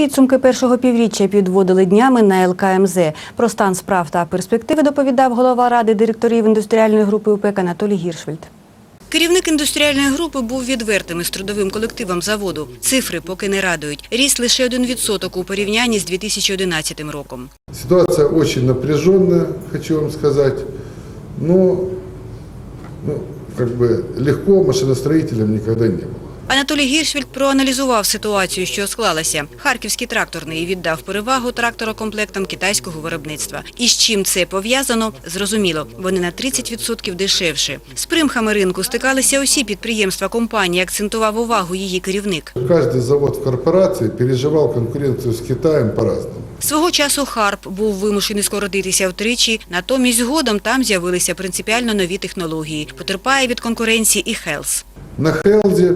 Підсумки першого півріччя підводили днями на ЛКМЗ. Про стан справ та перспективи доповідав голова ради директорів індустріальної групи УПЕК Анатолій Гіршфельд. Керівник індустріальної групи був відвертим із трудовим колективом заводу. Цифри поки не радують. Ріст лише 1% у порівнянні з 2011 роком. Ситуация очень напряженная, хочу вам сказать. Но ну, как бы легко машиностроителям никогда не было. Анатолій Гіршфельд проаналізував ситуацію, що склалася. Харківський тракторний віддав перевагу тракторокомплектам китайського виробництва. І з чим це пов'язано, зрозуміло, вони на 30% дешевше. З примхами ринку стикалися усі підприємства компанії, акцентував увагу її керівник. Каждый завод в корпорации переживал конкуренцию с Китаем по-разному. Свого часу Харп був вимушений скоротитися втричі, натомість згодом там з'явилися принципіально нові технології. Потерпає від конкуренції і Хелс. На Хелде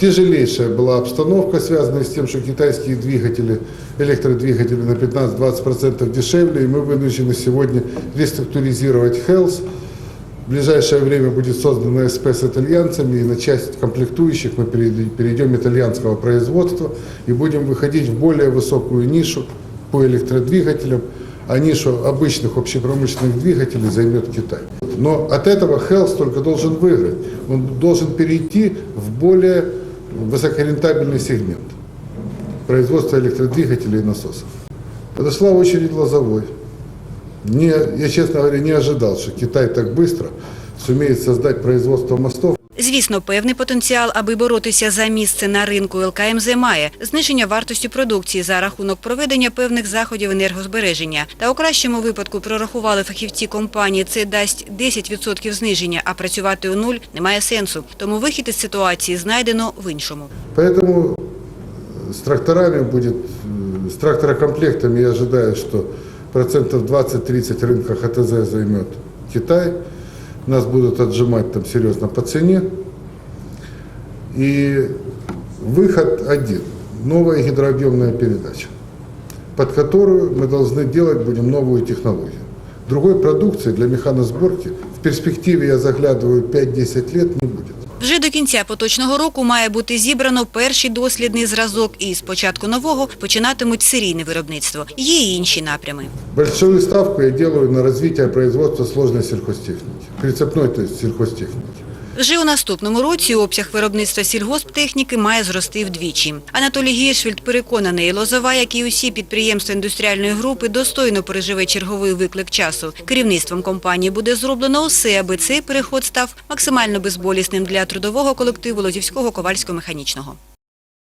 тяжелейшая была обстановка, связанная с тем, что китайские двигатели, электродвигатели на 15-20% дешевле, и мы вынуждены сегодня реструктуризировать Хелс. В ближайшее время будет создана СП с итальянцами, и на часть комплектующих мы перейдем итальянского производства и будем выходить в более высокую нишу по электродвигателям, а нишу обычных общепромышленных двигателей займет Китай. Но от этого Хелс только должен выиграть. Он должен перейти в более высокорентабельный сегмент производства электродвигателей и насосов. Подошла очередь Лозовой. Не, я, честно говоря, не ожидал, что Китай так быстро сумеет создать производство мостов. Звісно, певний потенціал, аби боротися за місце на ринку ЛКМЗ має зниження вартості продукції за рахунок проведення певних заходів енергозбереження. Та у кращому випадку прорахували фахівці компанії, це дасть 10% зниження, а працювати у нуль немає сенсу. Тому вихід із ситуації знайдено в іншому. Поэтому с тракторами будет, э, с тракторокомплектами я ожидаю, что процентов 20-30 рынка ХТЗ займет Китай. Нас будут отжимать там серьезно по цене. И выход один. Новая гидрообъемная передача, под которую мы должны делать будем новую технологию. Другой продукции для механосборки в перспективе, я заглядываю, 5-10 лет не будет. Вже до кінця поточного року має бути зібрано перший дослідний зразок, і з початку нового починатимуть серійне виробництво. Є й інші напрями. Большую ставку я делаю на розвиття производства сложной сільхозтехніки, прицепної сельхозтехники. Вже у наступному році обсяг виробництва сільгосптехніки має зрости вдвічі. Анатолій Гіршвільд переконаний, Лозова, як і усі підприємства індустріальної групи, достойно переживе черговий виклик часу. Керівництвом компанії буде зроблено усе, аби цей переход став максимально безболісним для трудового колективу Лозівського ковальсько-механічного.